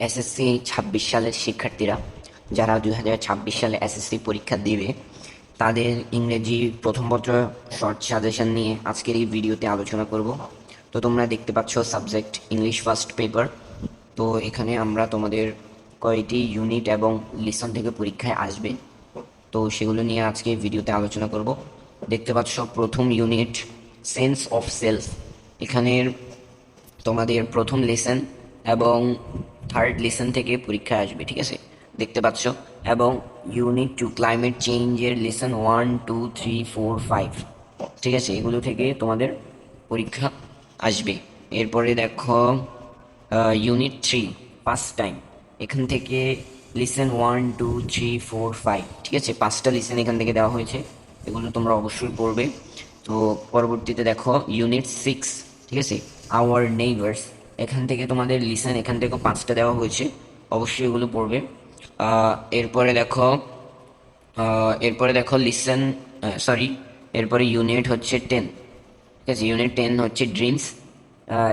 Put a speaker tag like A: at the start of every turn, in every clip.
A: SSC ছাব্বিশ সালের শিক্ষার্থীরা, যারা দুই হাজার ছাব্বিশ সালে এসএসসি পরীক্ষা দিবে, তাদের ইংরেজি প্রথম পত্র শর্ট সাজেশন নিয়ে আজকের এই ভিডিওতে আলোচনা করব। তো তোমরা দেখতে পাচ্ছ সাবজেক্ট ইংলিশ ফার্স্ট পেপার তো এখানে আমরা তোমাদের কয়টি ইউনিট এবং লিসন থেকে পরীক্ষায় আসবে, তো সেগুলো নিয়ে আজকে ভিডিওতে আলোচনা করব। দেখতে পাচ্ছ প্রথম ইউনিট সেন্স অফ সেলফ এখানের তোমাদের প্রথম লেসন এবং থার্ড লেসন থেকে পরীক্ষা আসবে, ঠিক আছে? দেখতে পাচ্ছ? এবং ইউনিট টু ক্লাইমেট চেঞ্জের lesson one two three four five ঠিক আছে? এগুলো থেকে তোমাদের পরীক্ষা আসবে। এরপরে দেখো ইউনিট থ্রি ফার্স্ট টাইম এখান থেকে lesson one two three four five ঠিক আছে? পাঁচটা লিসেন এখান থেকে দেওয়া হয়েছে, এগুলো তোমরা অবশ্যই পড়বে। তো পরবর্তীতে দেখো ইউনিট সিক্স ঠিক আছে? আওয়ার নেইবার্স এখান থেকে তোমাদের লিসেন এখান থেকে পাঁচটা দেওয়া হয়েছে। অবশ্যই এগুলো পড়বে। এরপরে দেখো এরপরে দেখো লিসেন সরি এরপরে ইউনিট হচ্ছে টেন ঠিক আছে ইউনিট টেন হচ্ছে ড্রিমস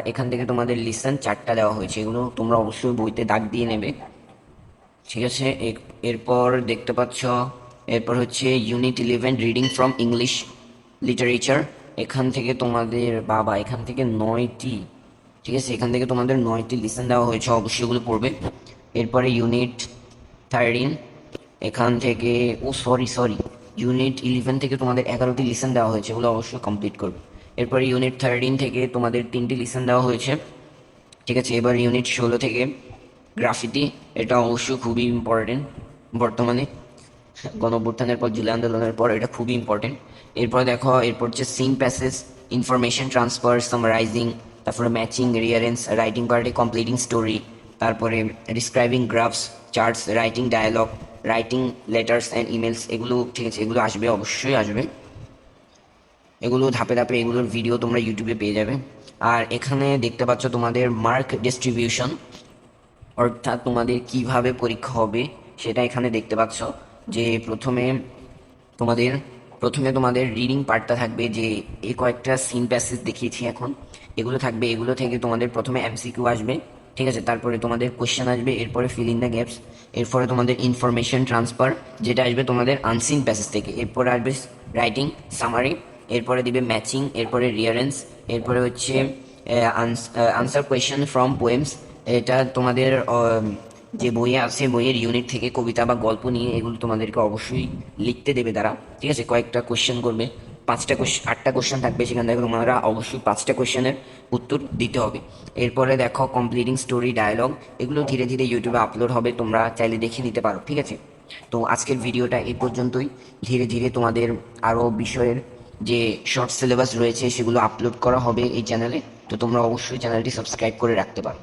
A: এখান থেকে তোমাদের লিসেন চারটা দেওয়া হয়েছে। এগুলো তোমরা অবশ্যই বইতে দাগ দিয়ে নেবে। ঠিক আছে এরপর দেখতে পাচ্ছ, এরপর হচ্ছে unit eleven reading from English literature এখান থেকে তোমাদের বাবা, এখান থেকে নয়টি ঠিক আছে, এখান থেকে তোমাদের নয়টি লিসেন দেওয়া হয়েছে, অবশ্যই এগুলো পড়বে। এরপরে ইউনিট থার্টিন এখান থেকে, oh sorry sorry unit eleven থেকে তোমাদের এগারোটি লিসেন দেওয়া হয়েছে, এগুলো অবশ্যই কমপ্লিট করবে। এরপরে ইউনিট থার্টিন থেকে তোমাদের তিনটি লিসেন দেওয়া হয়েছে, ঠিক আছে, এবার ইউনিট ষোলো থেকে গ্রাফিতি এটা অবশ্যই খুবই ইম্পর্টেন্ট বর্তমানে। গণঅভ্যুত্থানের পর, জুলাই আন্দোলনের পর এটা খুবই ইম্পর্টেন্ট এরপর দেখো, এরপর হচ্ছে seen passage information transfer summarising তারপরে ম্যাচিং রিয়ারেন্স রাইটিং পার্টে কমপ্লিটিং স্টোরি তারপরে describing graphs charts writing dialogue writing letters and emails এগুলো ঠিক আছে, এগুলো আসবে, অবশ্যই আসবে। এগুলো ধাপে ধাপে এগুলোর ভিডিও তোমরা ইউটিউবে পেয়ে যাবে। আর এখানে দেখতে পাচ্ছ তোমাদের মার্ক ডিস্ট্রিবিউশন অর্থাৎ তোমাদের কীভাবে পরীক্ষা হবে, সেটা এখানে দেখতে পাচ্ছ। যে প্রথমে তোমাদের প্রথমে তোমাদের রিডিং পার্টটা থাকবে যে এই কয়েকটা সিন প্যাসেজ দেখিয়েছি এখন। এগুলো থাকবে, এগুলো থেকে তোমাদের প্রথমে এমসিকিউ আসবে, ঠিক আছে? তারপরে তোমাদের কোশ্চেন আসবে, এরপরে ফিল ইন দ্য গ্যাপস এরপরে তোমাদের ইনফরমেশন ট্রান্সফার যেটা আসবে তোমাদের আনসিন প্যাসেজ থেকে। এরপরে আসবে রাইটিং সামারি এরপরে দিবে ম্যাচিং এরপরে রিয়ারেন্স এরপরে হচ্ছে আনসার কোয়েশ্চেন ফ্রম পোয়েমস এটা তোমাদের যে বইয়ে আছে, বইয়ের ইউনিট থেকে কবিতা বা গল্প নিয়ে এগুলো তোমাদেরকে অবশ্যই লিখতে দেবে তারা, ঠিক আছে? কয়েকটা কোশ্চেন করবে, পাঁচটা কোশ্চেন আটটা কোশ্চেন থাকবে, সেখান থেকে তোমরা অবশ্যই পাঁচটা কোশ্চেনের উত্তর দিতে হবে। এরপরে দেখো কমপ্লিটিং স্টোরি ডায়লগ এগুলো ধীরে ধীরে ইউটিউবে আপলোড হবে, তোমরা চাইলে দেখে নিতে পারো, ঠিক আছে? তো আজকের ভিডিওটা এই পর্যন্তই। ধীরে ধীরে তোমাদের আরও বিষয়ের যে শর্ট সিলেবাস রয়েছে, সেগুলো আপলোড করা হবে এই চ্যানেলে তো তোমরা অবশ্যই চ্যানেলটি সাবস্ক্রাইব করে রাখতে পারো।